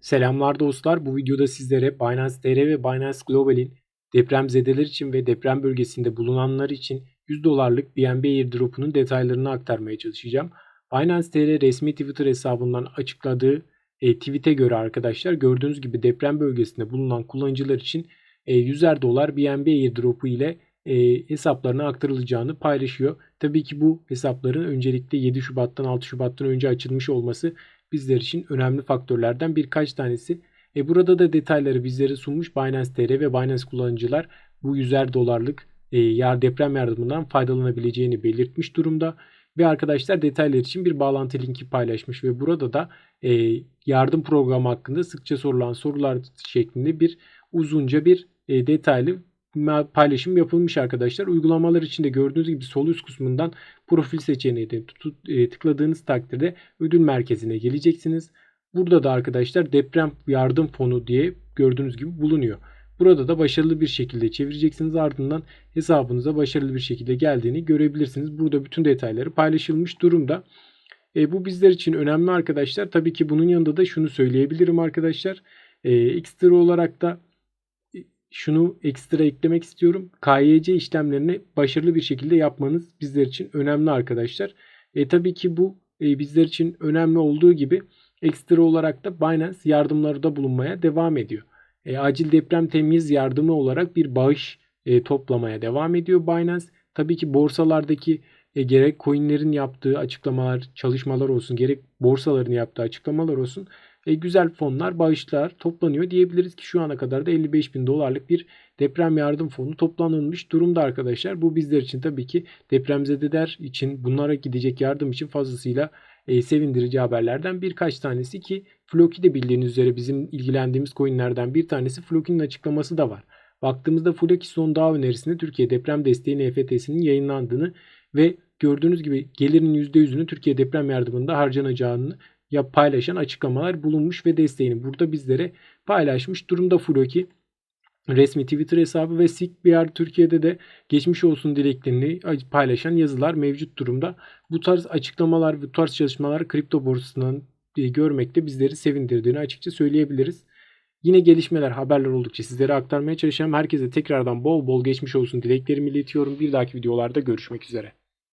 Selamlar dostlar. Bu videoda sizlere Binance TR ve Binance Global'in depremzedeler için ve deprem bölgesinde bulunanlar için 100 dolarlık BNB airdrop'unun detaylarını aktarmaya çalışacağım. Binance TR resmi Twitter hesabından açıkladığı e, tweet'e göre arkadaşlar gördüğünüz gibi deprem bölgesinde bulunan kullanıcılar için e, 100'er dolar BNB airdrop'u ile e, hesaplarına aktarılacağını paylaşıyor. Tabii ki bu hesapların öncelikle 7 Şubat'tan 6 Şubat'tan önce açılmış olması bizler için önemli faktörlerden birkaç tanesi. E burada da detayları bizlere sunmuş Binance TR ve Binance kullanıcılar bu 100'er dolarlık e, yar deprem yardımından faydalanabileceğini belirtmiş durumda. Ve arkadaşlar detaylar için bir bağlantı linki paylaşmış ve burada da e, yardım programı hakkında sıkça sorulan sorular şeklinde bir uzunca bir e, detaylı paylaşım yapılmış arkadaşlar. Uygulamalar için de gördüğünüz gibi sol üst kısmından profil seçeneğine e, tıkladığınız takdirde ödül merkezine geleceksiniz. Burada da arkadaşlar deprem yardım fonu diye gördüğünüz gibi bulunuyor. Burada da başarılı bir şekilde çevireceksiniz. Ardından hesabınıza başarılı bir şekilde geldiğini görebilirsiniz. Burada bütün detayları paylaşılmış durumda. E, bu bizler için önemli arkadaşlar. Tabii ki bunun yanında da şunu söyleyebilirim arkadaşlar. E, ekstra olarak da şunu ekstra eklemek istiyorum. KYC işlemlerini başarılı bir şekilde yapmanız bizler için önemli arkadaşlar. E, tabii ki bu e, bizler için önemli olduğu gibi ekstra olarak da Binance yardımları da bulunmaya devam ediyor. E, acil deprem temiz yardımı olarak bir bağış e, toplamaya devam ediyor Binance. Tabii ki borsalardaki e, gerek coinlerin yaptığı açıklamalar, çalışmalar olsun, gerek borsaların yaptığı açıklamalar olsun e, güzel fonlar, bağışlar toplanıyor. Diyebiliriz ki şu ana kadar da 55 bin dolarlık bir deprem yardım fonu toplanılmış durumda arkadaşlar. Bu bizler için tabii ki depremzedeler için bunlara gidecek yardım için fazlasıyla e, sevindirici haberlerden birkaç tanesi ki Floki de bildiğiniz üzere bizim ilgilendiğimiz coinlerden bir tanesi Floki'nin açıklaması da var. Baktığımızda Floki son dağ önerisinde Türkiye deprem desteği NFT'sinin yayınlandığını ve gördüğünüz gibi gelirin %100'ünü Türkiye deprem yardımında harcanacağını ya paylaşan açıklamalar bulunmuş ve desteğini burada bizlere paylaşmış durumda Furoki. Resmi Twitter hesabı ve SikBR Türkiye'de de geçmiş olsun dileklerini paylaşan yazılar mevcut durumda. Bu tarz açıklamalar ve bu tarz çalışmalar kripto borsasından e, görmekte bizleri sevindirdiğini açıkça söyleyebiliriz. Yine gelişmeler, haberler oldukça sizlere aktarmaya çalışacağım. Herkese tekrardan bol bol geçmiş olsun dileklerimi iletiyorum. Bir dahaki videolarda görüşmek üzere.